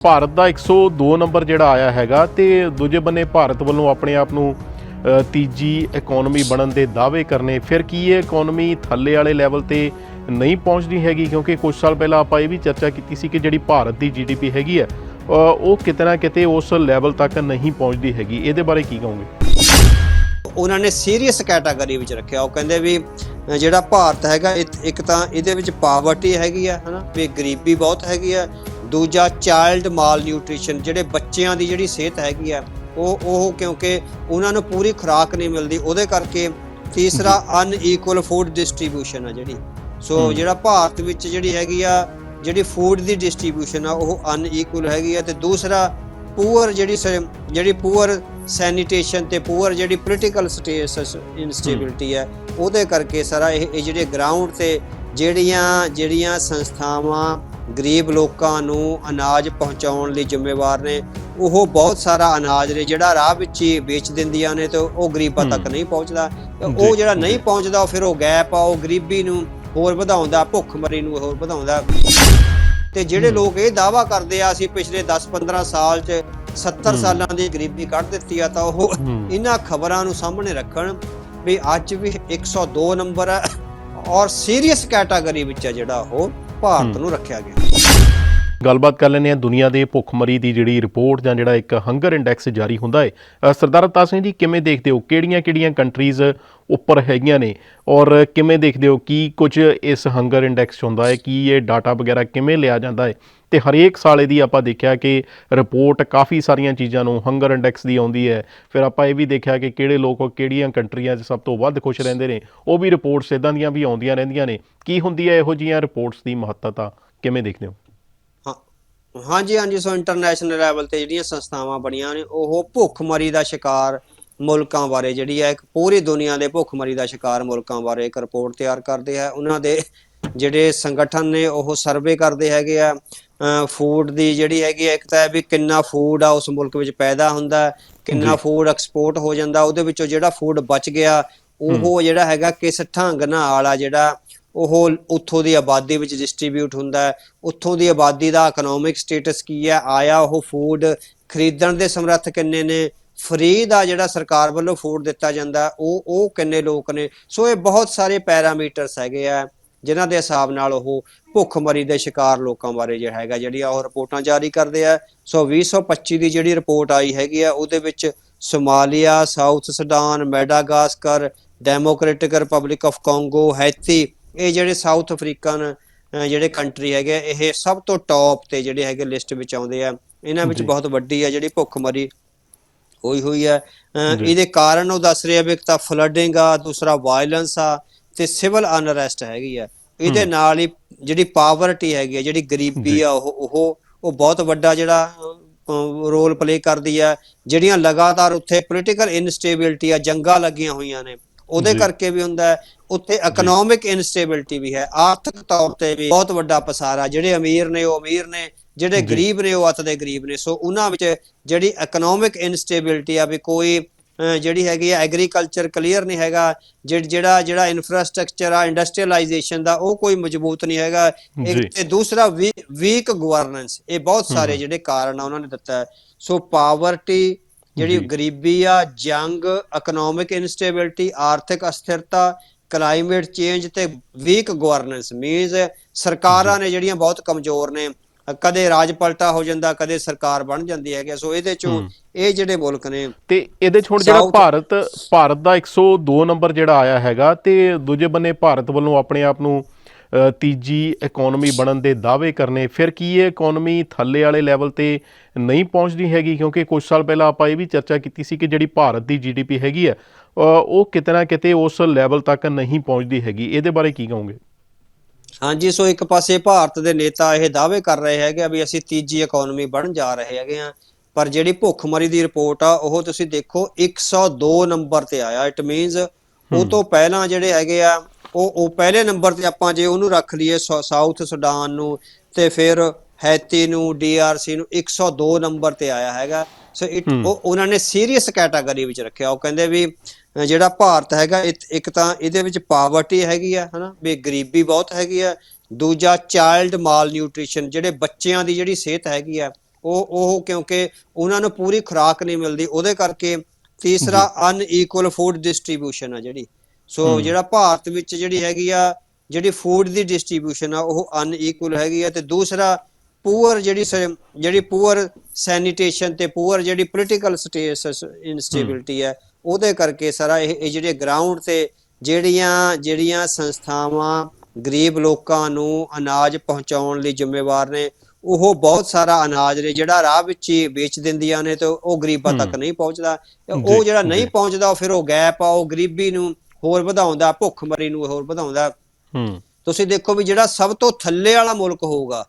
ਭਾਰਤ ਦਾ 102 number ਜਿਹੜਾ ਆਇਆ ਹੈਗਾ ਤੇ ਦੂਜੇ ਬੰਨੇ ਭਾਰਤ ਵੱਲੋਂ ਆਪਣੇ ਆਪ ਨੂੰ ਤੀਜੀ ਇਕਨੋਮੀ ਬਣਨ ਦੇ ਦਾਅਵੇ ਕਰਨੇ। ਫਿਰ ਕੀ ਇਹ ਇਕਨੋਮੀ ਥੱਲੇ ਵਾਲੇ ਲੈਵਲ ਤੇ ਨਹੀਂ ਪਹੁੰਚਦੀ ਹੈਗੀ? ਕਿਉਂਕਿ ਕੁਝ ਸਾਲ ਪਹਿਲਾਂ ਆਪਾਂ ਇਹ ਵੀ ਚਰਚਾ ਕੀਤੀ ਸੀ ਕਿ ਜਿਹੜੀ ਭਾਰਤ ਦੀ ਜੀਡੀਪੀ ਹੈਗੀ ਹੈ ਉਹ ਕਿਤੇ ਨਾ ਕਿਤੇ ਉਸ ਲੈਵਲ ਤੱਕ ਨਹੀਂ ਪਹੁੰਚਦੀ ਹੈਗੀ। ਇਹਦੇ ਬਾਰੇ ਕੀ ਕਹੋਗੇ? ਉਹਨਾਂ ਨੇ ਸੀਰੀਅਸ ਕੈਟਾਗਰੀ ਵਿੱਚ ਰੱਖਿਆ। ਉਹ ਕਹਿੰਦੇ ਵੀ ਜਿਹੜਾ ਭਾਰਤ ਹੈਗਾ ਇਹ- ਇੱਕ ਤਾਂ ਇਹਦੇ ਵਿੱਚ ਪਾਵਰਟੀ ਹੈਗੀ ਆ ਹਨਾ? ਵੀ ਗਰੀਬੀ ਬਹੁਤ ਹੈਗੀ ਆ ਦੂਜਾ ਚਾਈਲਡ ਮਾਲ ਨਿਊਟ੍ਰੀਸ਼ਨ ਜਿਹੜੇ ਬੱਚਿਆਂ ਦੀ ਜਿਹੜੀ ਸਿਹਤ ਹੈਗੀ ਆ ਉਹ ਉਹ ਕਿਉਂਕਿ ਉਹਨਾਂ ਨੂੰ ਪੂਰੀ ਖੁਰਾਕ ਨਹੀਂ ਮਿਲਦੀ ਉਹਦੇ ਕਰਕੇ ਤੀਸਰਾ ਅਨਈਕੁਅਲ ਫੂਡ ਡਿਸਟ੍ਰੀਬਿਊਸ਼ਨ ਆ ਜਿਹੜੀ ਸੋ। ਜਿਹੜਾ ਭਾਰਤ ਵਿੱਚ ਜਿਹੜੀ ਹੈਗੀ ਆ ਜਿਹੜੀ ਫੂਡ ਦੀ ਡਿਸਟ੍ਰੀਬਿਊਸ਼ਨ ਆ ਉਹ ਅਨਈਕੁਅਲ ਹੈਗੀ ਆ ਤੇ ਦੂਸਰਾ ਪੂਅਰ ਜਿਹੜੀ ਜਿਹੜੀ ਪੂਅਰ ਸੈਨੀਟੇਸ਼ਨ ਤੇ ਪੂਅਰ ਜਿਹੜੀ ਪੋਲੀਟੀਕਲ ਸਟੇਟਸ ਇਨਸਟੇਬਿਲਿਟੀ ਹੈ ਉਹਦੇ ਕਰਕੇ ਸਾਰਾ ਇਹ ਜਿਹੜੇ ਗਰਾਊਂਡ ਤੇ ਜਿਹੜੀਆਂ ਜਿਹੜੀਆਂ ਸੰਸਥਾਵਾਂ ਗਰੀਬ ਲੋਕਾਂ ਨੂੰ ਅਨਾਜ ਪਹੁੰਚਾਉਣ ਲਈ ਜ਼ਿੰਮੇਵਾਰ ਨੇ ਉਹ ਬਹੁਤ ਸਾਰਾ ਅਨਾਜ ਨੇ ਜਿਹੜਾ ਰਾਹ ਵਿੱਚ ਹੀ ਵੇਚ ਦਿੰਦੀਆਂ ਨੇ ਤੇ ਉਹ ਗਰੀਬਾਂ ਤੱਕ। ਨਹੀਂ ਪਹੁੰਚਦਾ ਉਹ ਜਿਹੜਾ ਨਹੀਂ। ਪਹੁੰਚਦਾ ਉਹ ਫਿਰ ਉਹ ਗੈਪ ਆ ਉਹ ਗਰੀਬੀ ਨੂੰ ਹੋਰ ਵਧਾਉਂਦਾ ਭੁੱਖਮਰੀ ਨੂੰ ਹੋਰ ਵਧਾਉਂਦਾ ਤੇ ਜਿਹੜੇ। ਲੋਕ ਇਹ ਦਾਵਾ ਕਰਦੇ ਆ ਅਸੀਂ ਪਿਛਲੇ 10-15 ਸਾਲ 'ਚ 70 ਹਮ। ਸਾਲਾਂ ਦੀ ਗਰੀਬੀ ਕੱਢ ਦਿੱਤੀ ਆ ਤਾਂ ਉਹ। ਇਹਨਾਂ ਖਬਰਾਂ ਨੂੰ ਸਾਹਮਣੇ ਰੱਖਣ ਵੀ ਅੱਜ ਵੀ 102 ਨੰਬਰ ਹੈ ਔਰ ਸੀਰੀਅਸ ਕੈਟਾਗਰੀ ਵਿੱਚ ਹੈ ਜਿਹੜਾ ਉਹ ਭਾਰਤ। ਨੂੰ ਰੱਖਿਆ ਗਿਆ ਗੱਲਬਾਤ ਕਰ ਲੈਂਦੇ ਹਾਂ। ਦੁਨੀਆ ਦੇ ਭੁੱਖਮਰੀ ਦੀ ਜਿਹੜੀ ਰਿਪੋਰਟ ਜਾਂ ਜਿਹੜਾ ਇੱਕ ਹੰਗਰ ਇੰਡੈਕਸ ਜਾਰੀ ਹੁੰਦਾ ਹੈ। ਸਰਦਾਰ ਅਵਤਾਰ ਸਿੰਘ ਜੀ, ਕਿਵੇਂ ਦੇਖਦੇ ਹੋ? ਕਿਹੜੀਆਂ-ਕਿਹੜੀਆਂ ਕੰਟਰੀਜ਼ ਉੱਪਰ ਹੈਗੀਆਂ ਨੇ? ਔਰ ਕਿਵੇਂ ਦੇਖਦੇ ਹੋ? ਕੀ ਕੁਝ ਇਸ ਹੰਗਰ ਇੰਡੈਕਸ 'ਚ ਹੁੰਦਾ ਹੈ? ਕੀ ਇਹ ਡਾਟਾ ਵਗੈਰਾ ਕਿਵੇਂ ਲਿਆ ਜਾਂਦਾ ਹੈ? ਤੇ ਹਰੇਕ ਸਾਲ ਇਹਦੀ ਆਪਾਂ ਦੇਖਿਆ ਕਿ ਰਿਪੋਰਟ ਕਾਫੀ ਸਾਰੀਆਂ ਚੀਜ਼ਾਂ ਨੂੰ ਹੰਗਰ ਇੰਡੈਕਸ ਦੀ ਆਉਂਦੀ ਹੈ। ਫਿਰ ਆਪਾਂ ਇਹ ਵੀ ਦੇਖਿਆ ਕਿ ਕਿਹੜੇ ਲੋਕ ਕਿਹੜੀਆਂ ਕੰਟਰੀਆਂ 'ਚ ਸਭ ਤੋਂ ਵੱਧ ਖੁਸ਼ ਰਹਿੰਦੇ ਨੇ। ਉਹ ਵੀ ਰਿਪੋਰਟਸ ਇਦਾਂ ਦੀਆਂ ਵੀ ਆਉਂਦੀਆਂ ਰਹਿੰਦੀਆਂ ਨੇ। ਕੀ ਹੁੰਦੀ ਹੈ ਇਹੋ ਜਿਹੀਆਂ ਰਿਪੋਰਟਸ ਦੀ ਮਹੱਤਤਾ? ਕਿਵੇਂ ਦੇਖਦੇ ਹੋ? ਹਾਂਜੀ ਹਾਂਜੀ ਸੋ ਇੰਟਰਨੈਸ਼ਨਲ ਲੈਵਲ ਤੇ ਜਿਹੜੀਆਂ ਸੰਸਥਾਵਾਂ ਬਣੀਆਂ ਨੇ ਉਹ ਭੁੱਖਮਰੀ ਦਾ ਸ਼ਿਕਾਰ ਮੁਲਕਾਂ ਬਾਰੇ ਜਿਹੜੀ ਹੈ ਇੱਕ ਪੂਰੀ ਦੁਨੀਆ ਦੇ ਭੁੱਖਮਰੀ ਦਾ ਸ਼ਿਕਾਰ ਮੁਲਕਾਂ ਬਾਰੇ ਇੱਕ ਰਿਪੋਰਟ ਤਿਆਰ ਕਰਦੇ ਆ ਉਹਨਾਂ ਦੇ ਜਿਹੜੇ ਸੰਗਠਨ ਨੇ ਉਹ ਸਰਵੇ ਕਰਦੇ ਹੈਗੇ ਆ। ਫੂਡ ਦੀ ਜਿਹੜੀ ਹੈਗੀ ਇੱਕ ਤਾਂ ਵੀ ਕਿੰਨਾ ਫੂਡ ਆ ਉਸ ਮੁਲਕ ਵਿੱਚ ਪੈਦਾ ਹੁੰਦਾ ਕਿੰਨਾ। ਫੂਡ ਐਕਸਪੋਰਟ ਹੋ ਜਾਂਦਾ ਉਹਦੇ ਵਿੱਚੋਂ ਜਿਹੜਾ ਫੂਡ ਬਚ ਗਿਆ ਉਹ ਜਿਹੜਾ ਹੈਗਾ ਕਿਸ ਢੰਗ ਨਾਲ ਆ ਜਿਹੜਾ ਉਹ ਉੱਥੋਂ ਦੀ ਆਬਾਦੀ ਵਿੱਚ ਡਿਸਟ੍ਰੀਬਿਊਟ ਹੁੰਦਾ ਹੈ। ਉੱਥੋਂ ਦੀ ਆਬਾਦੀ ਦਾ ਇਕਨੋਮਿਕ ਸਟੇਟਸ ਕੀ ਹੈ? ਆਇਆ ਉਹ ਫੂਡ ਖਰੀਦਣ ਦੇ ਸਮਰੱਥ ਕਿੰਨੇ ਨੇ? ਫ੍ਰੀ ਦਾ ਜਿਹੜਾ ਸਰਕਾਰ ਵੱਲੋਂ ਫੂਡ ਦਿੱਤਾ ਜਾਂਦਾ ਉਹ ਉਹ ਕਿੰਨੇ ਲੋਕ ਨੇ? ਸੋ ਇਹ ਬਹੁਤ ਸਾਰੇ ਪੈਰਾਮੀਟਰਸ ਹੈਗੇ ਆ, ਜਿਨ੍ਹਾਂ ਦੇ ਹਿਸਾਬ ਨਾਲ ਉਹ ਭੁੱਖਮਰੀ ਦੇ ਸ਼ਿਕਾਰ ਲੋਕਾਂ ਬਾਰੇ ਜਿਹੜਾ ਹੈਗਾ ਜਿਹੜੀ ਉਹ ਰਿਪੋਰਟਾਂ ਜਾਰੀ ਕਰਦੇ ਆ। ਸੋ 2025 ਦੀ ਜਿਹੜੀ ਰਿਪੋਰਟ ਆਈ ਹੈਗੀ ਆ, ਉਹਦੇ ਵਿੱਚ Somalia, South Sudan, Madagascar, Democratic Republic of Congo Haiti ਇਹ ਜਿਹੜੇ ਸਾਊਥ ਅਫਰੀਕਨ ਜਿਹੜੇ ਕੰਟਰੀ ਹੈਗੇ ਇਹ ਸਭ ਤੋਂ ਟੌਪ ਤੇ ਜਿਹੜੇ ਹੈਗੇ ਲਿਸਟ ਵਿੱਚ ਆਉਂਦੇ ਆ ਇਹਨਾਂ ਵਿੱਚ। ਬਹੁਤ ਵੱਡੀ ਆ ਜਿਹੜੀ ਭੁੱਖਮਰੀ ਹੋਈ ਹੋਈ ਹੈ। ਇਹਦੇ ਕਾਰਨ ਉਹ ਦੱਸ ਰਿਹਾ ਵੀ ਇੱਕ ਤਾਂ ਫਲੱਡਿੰਗ ਆ ਦੂਸਰਾ ਵਾਇਲੈਂਸ ਆ ਤੇ ਸਿਵਲ ਅਨਰੈਸਟ ਹੈਗੀ ਆ ਇਹਦੇ। ਨਾਲ ਹੀ ਜਿਹੜੀ ਪਾਵਰਟੀ ਹੈਗੀ ਆ ਜਿਹੜੀ ਗਰੀਬੀ। ਆ ਉਹ ਉਹ ਉਹ ਬਹੁਤ ਵੱਡਾ ਜਿਹੜਾ ਰੋਲ ਪਲੇ ਕਰਦੀ ਆ ਜਿਹੜੀਆਂ ਲਗਾਤਾਰ ਉੱਥੇ ਪੋਲੀਟੀਕਲ ਇਨਸਟੇਬਿਲਿਟੀ ਆ ਜੰਗਾਂ ਲੱਗੀਆਂ ਹੋਈਆਂ ਨੇ ਉਹਦੇ। ਕਰਕੇ ਵੀ ਹੁੰਦਾ ਹੈ। ਉੱਥੇ ਇਕਨੋਮਿਕ ਇਨਸਟੇਬਿਲਿਟੀ ਵੀ ਹੈ। ਆਰਥਿਕ ਤੌਰ ਤੇ ਵੀ ਬਹੁਤ ਵੱਡਾ ਪਸਾਰਾ। ਜਿਹੜੇ ਅਮੀਰ ਨੇ ਉਹ ਅਮੀਰ ਨੇ। ਜਿਹੜੇ। ਗਰੀਬ ਨੇ ਉਹ ਅਤ ਦੇ ਗਰੀਬ ਨੇ। ਸੋ ਉਹਨਾਂ ਵਿੱਚ ਜਿਹੜੀ ਇਕਨੋਮਿਕ ਇਨਸਟੇਬਿਲਿਟੀ ਆ ਵੀ ਕੋਈ ਜਿਹੜੀ ਹੈਗੀ ਆ ਐਗਰੀਕਲਚਰ ਕਲੀਅਰ ਨਹੀਂ ਹੈਗਾ। ਜਿਹ- ਜਿਹੜਾ ਜਿਹੜਾ ਇਨਫਰਾਸਟ੍ਰਕਚਰ ਆ ਇੰਡਸਟਰੀਅਲਾਈਜੇਸ਼ਨ ਦਾ ਉਹ ਕੋਈ ਮਜ਼ਬੂਤ ਨਹੀਂ ਹੈਗਾ। ਇੱਕ ਤੇ ਦੂਸਰਾ ਵੀਕ ਗਵਰਨੈਂਸ ਇਹ ਬਹੁਤ ਸਾਰੇ। ਜਿਹੜੇ ਕਾਰਨ ਆ ਉਹਨਾਂ ਨੇ ਦਿੱਤਾ ਸੋ ਪਾਵਰਟੀ ਜਿਹੜੀ। ਗਰੀਬੀ ਆ ਜੰਗ ਇਕਨੋਮਿਕ ਇਨਸਟੇਬਿਲਿਟੀ ਆਰਥਿਕ ਅਸਥਿਰਤਾ ਕਲਾਈਮੇਟ ਚੇਂਜ ਤੇ ਵੀਕ ਗਵਰਨੈਂਸ ਮੀਨਸ ਸਰਕਾਰਾਂ ਨੇ ਜਿਹੜੀਆਂ ਬਹੁਤ ਕਮਜ਼ੋਰ ਨੇ ਕਦੇ ਰਾਜ ਪਲਟਾ ਹੋ ਜਾਂਦਾ ਕਦੇ ਸਰਕਾਰ ਬਣ ਜਾਂਦੀ ਹੈ ਸੋ ਇਹਦੇ ਚੋਂ। ਇਹ ਜਿਹੜੇ ਮੁਲਕ ਨੇ ਤੇ ਇਹਦੇ 'ਚ ਹੁਣ ਜਿਹੜਾ ਭਾਰਤ ਭਾਰਤ ਦਾ 102 ਨੰਬਰ ਜਿਹੜਾ ਆਇਆ ਹੈਗਾ ਤੇ ਦੂਜੇ ਬੰਨੇ ਭਾਰਤ ਵੱਲੋਂ ਆਪਣੇ ਆਪ ਨੂੰ ਤੀਜੀ ਇਕਨੋਮੀ ਬਣਨ ਦੇ ਦਾਅਵੇ ਕਰਨੇ। ਫਿਰ ਕੀ ਇਹ ਇਕਨੋਮੀ ਥੱਲੇ ਵਾਲੇ ਲੈਵਲ ਤੇ ਨਹੀਂ ਪਹੁੰਚਦੀ ਹੈਗੀ? ਕਿਉਂਕਿ ਕੁਝ ਸਾਲ ਪਹਿਲਾਂ ਆਪਾਂ ਇਹ ਵੀ ਚਰਚਾ ਕੀਤੀ ਸੀ ਕਿ ਜਿਹੜੀ ਭਾਰਤ ਦੀ ਜੀਡੀਪੀ ਹੈਗੀ ਹੈ ਉਹ ਕਿਤੇ ਨਾ ਕਿਤੇ ਉਸ ਲੈਵਲ ਤੱਕ ਨਹੀਂ ਪਹੁੰਚਦੀ ਹੈਗੀ। ਇਹਦੇ ਬਾਰੇ ਕੀ ਕਹੋਗੇ? ਹਾਂਜੀ ਸੋ ਇੱਕ ਪਾਸੇ ਭਾਰਤ ਦੇ ਨੇਤਾ ਇਹ ਦਾਅਵੇ ਕਰ ਰਹੇ ਹੈਗੇ ਆ ਵੀ ਅਸੀਂ ਤੀਜੀ ਇਕਨੋਮੀ ਬਣਨ ਜਾ ਰਹੇ ਹੈਗੇ ਆ। ਪਰ ਜਿਹੜੀ ਭੁੱਖਮਰੀ ਦੀ ਰਿਪੋਰਟ ਆ ਉਹ ਤੁਸੀਂ ਦੇਖੋ 102 ਨੰਬਰ ਤੇ ਆਇਆ। ਇਟ ਮੀਨਸ ਉਹ ਤੋਂ ਪਹਿਲਾਂ ਜਿਹੜੇ ਹੈਗੇ ਆ ਉਹ ਉਹ ਪਹਿਲੇ ਨੰਬਰ ਤੇ ਆਪਾਂ ਜੇ ਉਹਨੂੰ ਰੱਖ ਲਈਏ ਸਾ- ਸਾਊਥ ਸੁਡਾਨ ਨੂੰ ਤੇ ਫਿਰ ਹੈਤੀ ਨੂੰ ਡੀਆਰਸੀ ਨੂੰ 102 ਨੰਬਰ ਤੇ ਆਇਆ ਹੈਗਾ। ਸੋ। ਉਹ ਉਹਨਾਂ ਨੇ ਸੀਰੀਅਸ ਕੈਟਾਗਰੀ ਵਿੱਚ ਰੱਖਿਆ। ਉਹ ਕਹਿੰਦੇ ਵੀ ਜਿਹੜਾ ਭਾਰਤ ਹੈਗਾ ਇੱਕ ਤਾਂ ਇਹਦੇ ਵਿੱਚ ਪਾਵਰਟੀ ਹੈਗੀ ਆ ਹਨਾ ਵੀ ਗਰੀਬੀ ਬਹੁਤ ਹੈਗੀ ਆ। ਦੂਜਾ ਚਾਈਲਡ ਮਾਲ ਨਿਊਟ੍ਰੀਸ਼ਨ ਜਿਹੜੇ ਬੱਚਿਆਂ ਦੀ ਜਿਹੜੀ ਸਿਹਤ ਹੈਗੀ ਆ ਉਹ ਉਹ ਕਿਉਂਕਿ ਉਹਨਾਂ ਨੂੰ ਪੂਰੀ ਖੁਰਾਕ ਨਹੀਂ ਮਿਲਦੀ ਉਹਦੇ ਕਰਕੇ ਤੀਸਰਾ ਅਨਈਕੁਅਲ ਫੂਡ ਡਿਸਟ੍ਰੀਬਿਊਸ਼ਨ ਆ ਜਿਹੜੀ। ਸੋ ਜਿਹੜਾ ਭਾਰਤ ਵਿੱਚ ਜਿਹੜੀ ਹੈਗੀ ਆ ਜਿਹੜੀ ਫੂਡ ਦੀ ਡਿਸਟ੍ਰੀਬਿਊਸ਼ਨ ਆ ਉਹ ਅਨਈਕੁਅਲ ਹੈਗੀ ਆ ਤੇ ਦੂਸਰਾ ਪੂਅਰ ਜਿਹੜੀ ਜਿਹੜੀ ਪੂਅਰ ਸੈਨੀਟੇਸ਼ਨ ਤੇ ਪੂਅਰ ਜਿਹੜੀ ਪੋਲੀਟੀਕਲ ਸਟੇਟਸ ਇਨਸਟੇਬਿਲਿਟੀ ਹੈ ਉਹਦੇ ਕਰਕੇ ਸਾਰਾ ਇਹ ਜਿਹੜੇ ਗਰਾਊਂਡ ਤੇ ਜਿਹੜੀਆਂ ਜਿਹੜੀਆਂ ਸੰਸਥਾਵਾਂ ਗਰੀਬ ਲੋਕਾਂ ਨੂੰ ਅਨਾਜ ਪਹੁੰਚਾਉਣ ਲਈ ਜ਼ਿੰਮੇਵਾਰ ਨੇ ਉਹ ਬਹੁਤ ਸਾਰਾ ਅਨਾਜ ਨੇ ਜਿਹੜਾ ਰਾਹ ਵਿੱਚ ਹੀ ਵੇਚ ਦਿੰਦੀਆਂ ਨੇ ਤੇ ਉਹ ਗਰੀਬਾਂ ਤੱਕ ਨਹੀਂ ਪਹੁੰਚਦਾ। ਉਹ ਜਿਹੜਾ ਨਹੀਂ। ਪਹੁੰਚਦਾ ਉਹ ਫਿਰ ਉਹ ਗੈਪ ਆ ਉਹ ਗਰੀਬੀ ਨੂੰ ਹੋਰ ਵਧਾਉਂਦਾ ਭੁੱਖਮਰੀ ਨੂੰ ਹੋਰ ਵਧਾਉਂਦਾ ਹੂੰ। ਤੁਸੀਂ ਦੇਖੋ ਵੀ ਜਿਹੜਾ ਸਭ ਤੋਂ ਥੱਲੇ ਵਾਲਾ ਮੁਲਕ ਹੋਊਗਾ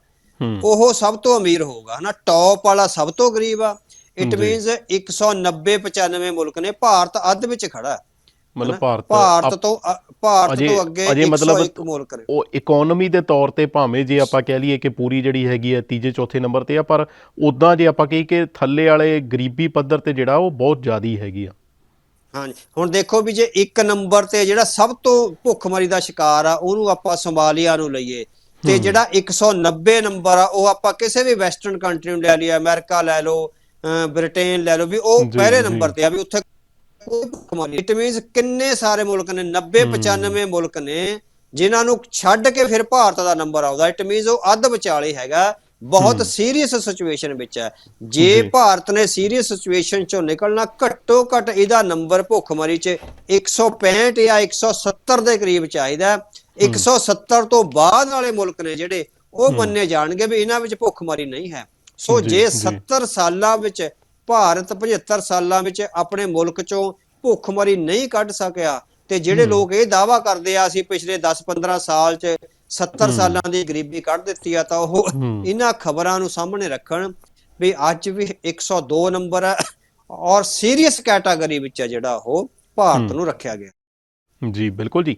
ਉਹ ਸਭ ਤੋਂ ਅਮੀਰ ਹੋਊਗਾ ਹਨਾ? ਟੌਪ ਵਾਲਾ ਸਭ ਤੋਂ ਗਰੀਬ ਆ। ਇਟ। ਮੀਨਸ 190 95 ਮੁਲਕ ਨੇ ਭਾਰਤ ਅੱਧ ਵਿੱਚ ਖੜਾ। ਮਤਲਬ? ਭਾਰਤ ਭਾਰਤ ਤੋਂ ਭਾਰਤ ਤੋਂ ਅੱਗੇ ਅਜੇ ਮਤਲਬ 101 ਮੁਲਕ ਨੇ। ਉਹ ਇਕਨੋਮੀ ਦੇ ਤੌਰ ਤੇ ਭਾਵੇਂ ਜੇ ਆਪਾਂ ਕਹਿ ਲਈਏ ਕਿ ਪੂਰੀ ਜਿਹੜੀ ਹੈਗੀ ਹੈ ਤੀਜੇ ਚੌਥੇ ਨੰਬਰ ਤੇ ਆ ਪਰ ਉਦਾਂ ਜੇ ਆਪਾਂ ਕਹੀ ਕਿ ਥੱਲੇ ਵਾਲੇ ਗਰੀਬੀ ਪੱਧਰ ਤੇ ਜਿਹੜਾ ਉਹ ਬਹੁਤ ਜ਼ਿਆਦੀ ਹੈਗੀ ਆ। ਹਾਂਜੀ। ਹੁਣ ਦੇਖੋ ਵੀ ਜੇ ਇੱਕ ਨੰਬਰ ਤੇ ਜਿਹੜਾ ਸਭ ਤੋਂ ਭੁੱਖਮਰੀ ਦਾ ਸ਼ਿਕਾਰ ਆ ਉਹਨੂੰ ਆਪਾਂ ਸੰਭਾਲੀਆ ਨੂੰ ਲਈਏ। ਤੇ ਜਿਹੜਾ 190 ਨੰਬਰ ਆ ਉਹ ਆਪਾਂ ਕਿਸੇ ਵੀ ਵੈਸਟਰਨ ਕੰਟਰੀ ਨੂੰ ਲੈ ਲਈਏ ਅਮਰੀਕਾ ਲੈ ਲਓ ਬ੍ਰਿਟੇਨ ਲੈ ਲਓ ਵੀ ਉਹ ਪਹਿਲੇ। ਨੰਬਰ ਤੇ ਆ ਵੀ ਉੱਥੇ ਕੋਈ ਭੁੱਖਮਰੀ ਇਟ ਮੀਨਸ ਕਿੰਨੇ ਸਾਰੇ ਮੁਲਕ ਨੇ 90 95 ਮੁਲਕ ਨੇ ਜਿਨ੍ਹਾਂ ਨੂੰ ਛੱਡ ਕੇ ਫਿਰ ਭਾਰਤ ਦਾ ਨੰਬਰ ਆਉਂਦਾ। ਇਟ ਮੀਨਸ ਉਹ ਅੱਧ ਵਿਚਾਲੇ ਹੈਗਾ। ਬਹੁਤ ਸੀਰੀਅਸ ਸਿਚੁਏਸ਼ਨ ਵਿੱਚ ਹੈ ਜੇ। ਭਾਰਤ ਨੇ ਸੀਰੀਅਸ ਸਿਚੁਏਸ਼ਨ ਚੋਂ ਨਿਕਲਣਾ ਘੱਟੋ ਘੱਟ ਇਹਦਾ ਨੰਬਰ ਭੁੱਖਮਰੀ 'ਚ 165 ਜਾਂ 170 ਦੇ ਕਰੀਬ ਚਾਹੀਦਾ ਹੈ। 170 ਤੋਂ ਬਾਅਦ ਵਾਲੇ ਮੁਲਕ ਨੇ ਜਿਹੜੇ ਉਹ ਮੰਨੇ ਜਾਣਗੇ ਵੀ ਇਹਨਾਂ ਵਿੱਚ ਭੁੱਖਮਰੀ ਨਹੀਂ ਹੈ ਸੋ ਜੀ। 70 ਸਾਲਾਂ ਵਿੱਚ ਭਾਰਤ 75 ਸਾਲਾਂ ਵਿੱਚ ਆਪਣੇ ਮੁਲਕ ਚੋਂ ਭੁੱਖਮਰੀ ਨਹੀਂ ਕੱਢ ਸਕਿਆ ਤੇ ਜਿਹੜੇ ਲੋਕ ਇਹ ਦਾਵਾ ਕਰਦੇ ਆ ਅਸੀਂ ਪਿਛਲੇ 10-15 ਸਾਲ 'ਚ 70 ਸਾਲਾਂ ਦੀ ਗਰੀਬੀ ਕੱਢ ਦਿੱਤੀ ਆ ਤਾਂ ਉਹ। ਇਹਨਾਂ ਖਬਰਾਂ ਨੂੰ ਸਾਹਮਣੇ ਰੱਖਣ ਵੀ ਅੱਜ ਵੀ 102 ਨੰਬਰ ਹੈ ਔਰ ਸੀਰੀਅਸ ਕੈਟਾਗਰੀ ਵਿੱਚ ਹੈ ਜਿਹੜਾ ਉਹ ਭਾਰਤ ਨੂੰ ਰੱਖਿਆ ਗਿਆ। ਜੀ ਬਿਲਕੁਲ ਜੀ।